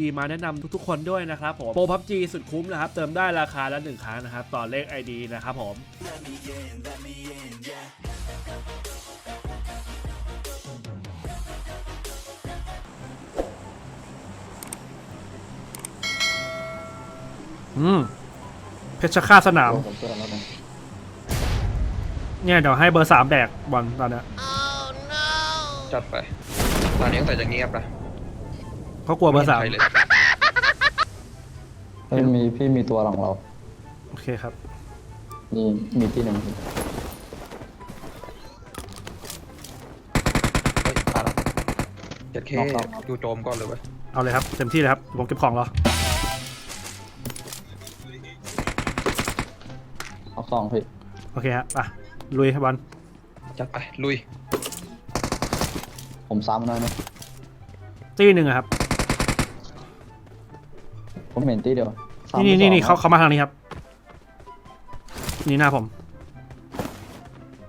ดีๆมาแนะนำทุกๆคนด้วยนะครับผมโปร PUBG สุดคุ้มนะครับ เติมได้ราคาละ1ครั้งนะครับ ต่อเลข ID นะครับผมอืมเพชรฆาตสนามผมช่วยกันแล้วกันเนี่ยเดี๋ยวให้เบอร์สามแดกบอลตอนเนี้ยจัดไป ตอนนี้ตั้งแต่จะเงียบนะ เขากลัวเบอร์สามไใคเลยเฮ้ยมีพี่มีตัวหลังเรา โอเคครับมีมีที่หนึ่งเฮ้ยมาแล้วเจ็ดเคดูโจมก่อนเลยเว้ยเอาเลยครับเต็มที่เลยครับผมเก็บของรอเอาสองพี่โอเคครับอะลุยบอลจัดไปลุยผมซ้ำแล้วนะตีหนึ่งอะครับ ผมเห็นที่เดียวซ้ำนี่นี่นี่สองเขาเขามาทางนี้ครับ นี่หน้าผม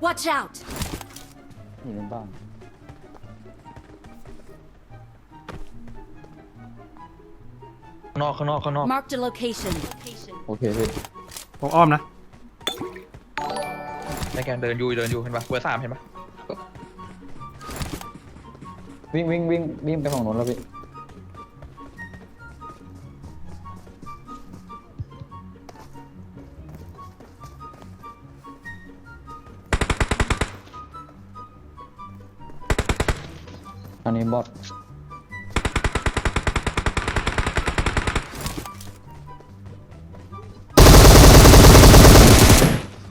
Watch out! อยู่ในบ้านข้างนอกข้างนอกข้างนอก Marked a location. โอเคพี่ผมอ้อมนะ ในแกนเดินอยู่เดินอยู่เห็นปะเบอร์สามเห็นปะวิ่งวิ่งวิ่งวิ่งไปฝั่งนู้นแล้วพี่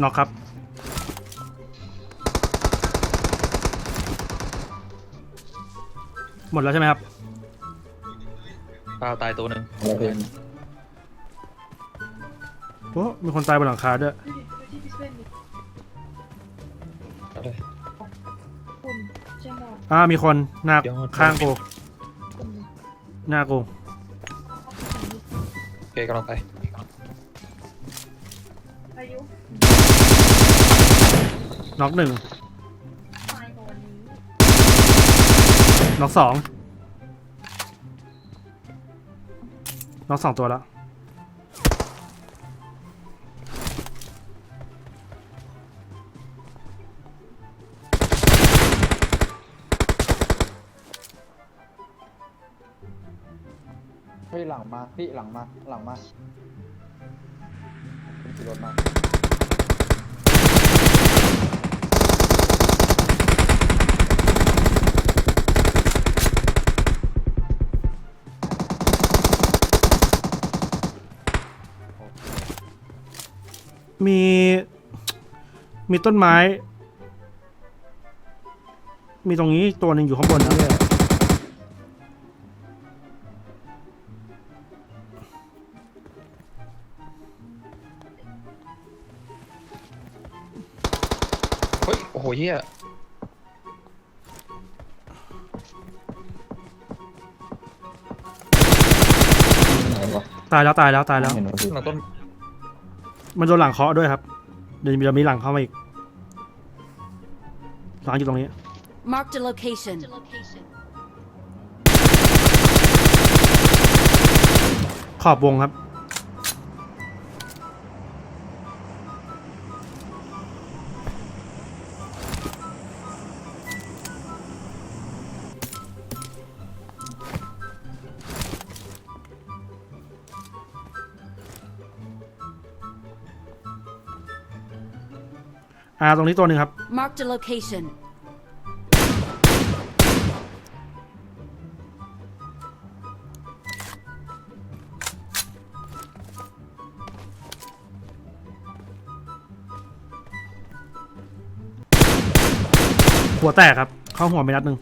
น็อกครับ หมดแล้วใช่ไหมครับ ตาตายตัวหนึ่งอะไรพี่โอ้มีคนตายบนหลังคาด้วย เอาเลยคุณใช่ไหมอ่า มีคนหน้าเดี๋ยว ข้างกูคุณหน้ากูโอเคกำลังไป น็อกหนึ่งตายกว่าวันนี้น็อกสองน็อกสองตัวแล้ว เฮ้ยหลังมาพี่หลังมาหลังมาขึ้นขี่รถมา มี มีต้นไม้ มีตรงนี้ตัวหนึ่งอยู่ข้างบนนะเฮ้ย โอ้โหเฮียไหนวะตายแล้วตายแล้วตายแล้ว เห็นวะพี่ หลังต้น มันโดนหลังเคาะด้วยครับ เดี๋ยวมีเดี๋ยวมีหลังเข้ามาอีก หลังอยู่ตรงนี้ Marked a location. ขอบวงครับ อ่าตรงนี้ตัวหนึ่งครับ Marked a location. หัวแตกครับ เข้าหัวไปนัดหนึ่ง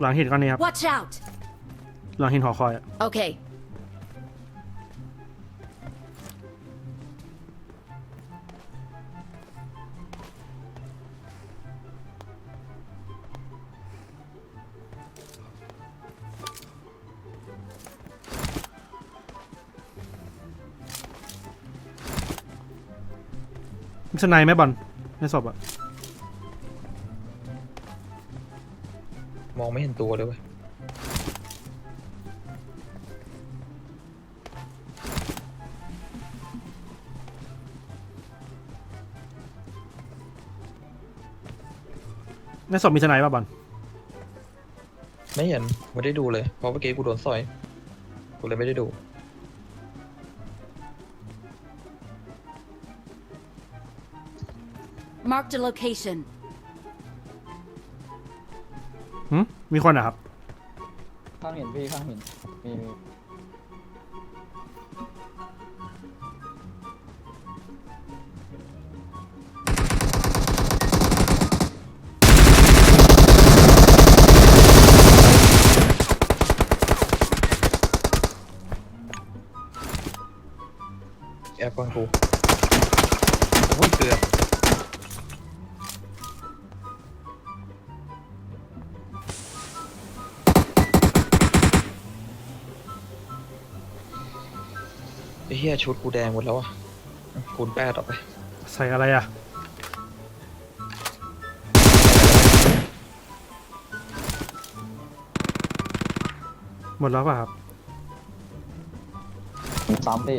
หลังหินก้อนนี้ครับ Watch out! หลังหินหอคอยอะ Okay. สไนด์ไหมบอลในศพอะมองไม่เห็นตัวเลยเว้ยในศพมีสไนด์ป่ะบอลไม่เห็นไม่ได้ดูเลยเพราะเมื่อกี้กูโดนสอยกูเลยไม่ได้ดู Marked a location. หึมีคนอะครับ ข้างหินพี่ข้างหินมีมีแอบฟังกูโอ้ยเกือบ เหี้ยชุดกูแดงหมดแล้วอะคูณแปดออกไป ใส่อะไรอะหมดแล้วป่ะครับ ซ้ำพี่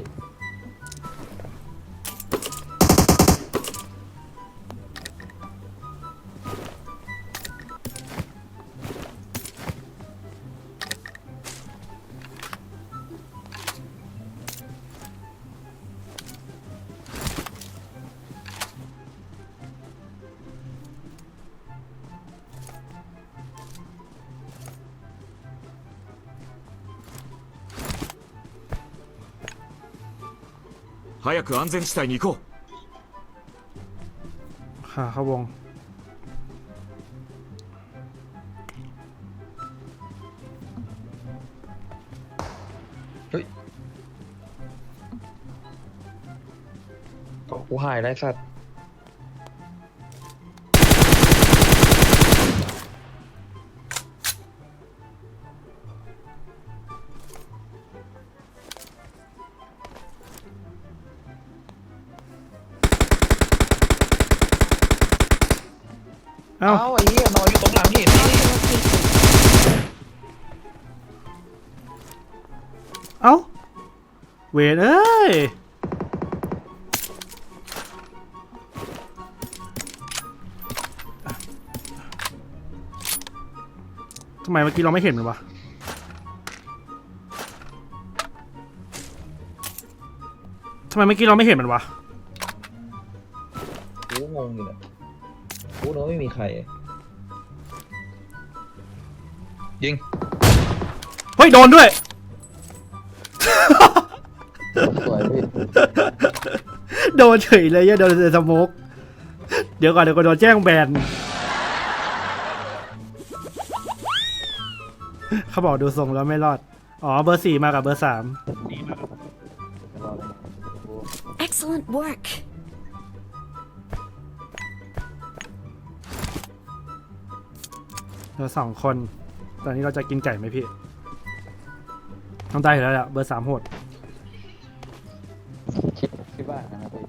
早く安全地帯に行こ ค่ะเข้าวง เกาะกูหายได้สัตว์ เอ้าอ้า ไอ้เหี้ยนอนอยู่ตรงหลังหินนี่เอ้า เวรเอ้ย ทำไมเมื่อกี้เราไม่เห็นมันวะ ทำไมเมื่อกี้เราไม่เห็นมันวะ ใคร ยิง เฮ้ย โดนด้วย สวยพี่โดนเฉยเลยอย่าโดนสโมกเดี๋ยวก่อนเดี๋ยวก่อนโดนแจ้งแบนเขาบอกดูทรงแล้วไม่รอด อ๋อเบอร์สี่มากับเบอร์สามรอเลยกู Excellent work. เราสองคน ตอนนี้เราจะกินไก่ไหมพี่ ต้องได้อยู่แล้วแหละเบอร์สามโหด คิดคิดว่าอย่างนะครับพี่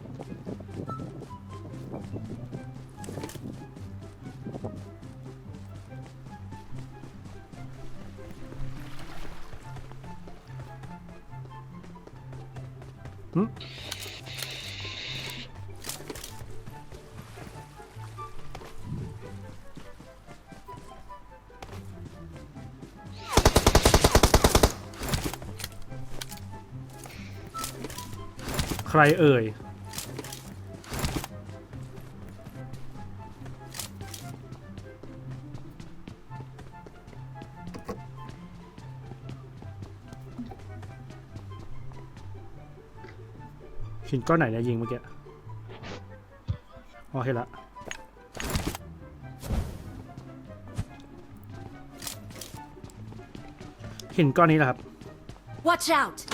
รเอ่ย หินก้อนไหนเนี่ยยิงเมื่อกี้ออเห็นละหินก้อนนี้แหละครับ Watch out!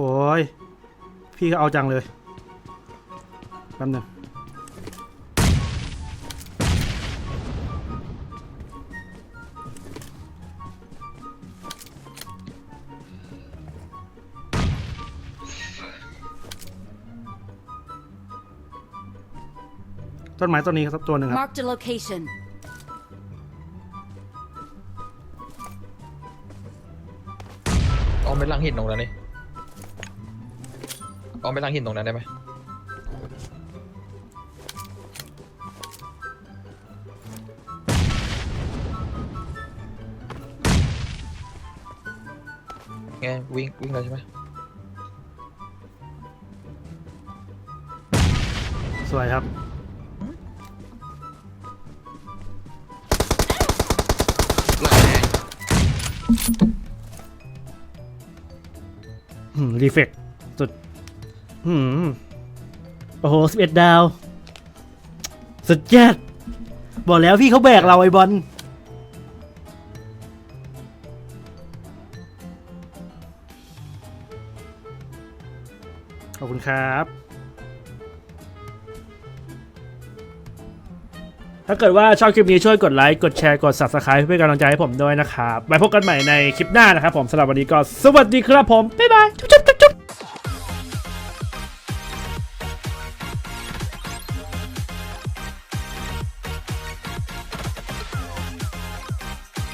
โอ้ย พี่ก็เอาจังเลยแป๊บหนึงต้นไม้ต้นนี้ครับตัวหนึ่งครับ Marked a location. เอาไปลังหินตรงนั้นนี่เอาไปลังหินตรงนั้นได้ไหมไงวิ่งวิ่งเลยใช่ไหมสวยครับ หลังแดงหืมรีเฟกสุด หืมโอ้โหสิบเอ็ดดาว สุดยอดบอกแล้วพี่เขาแบกเราไอ้บอลขอบคุณครับ ถ้าเกิดว่าชอบคลิปนี้ช่วยกดไลค์ กดแชร์ กด subscribe เพื่อเป็นกำลังใจให้ผมด้วยนะครับไว้พบกันใหม่ในคลิปหน้านะครับผมสำหรับวันนี้ก็สวัสดีครับผม บ๊ายบายจุ๊บจุ๊บจุ๊บจุ๊บ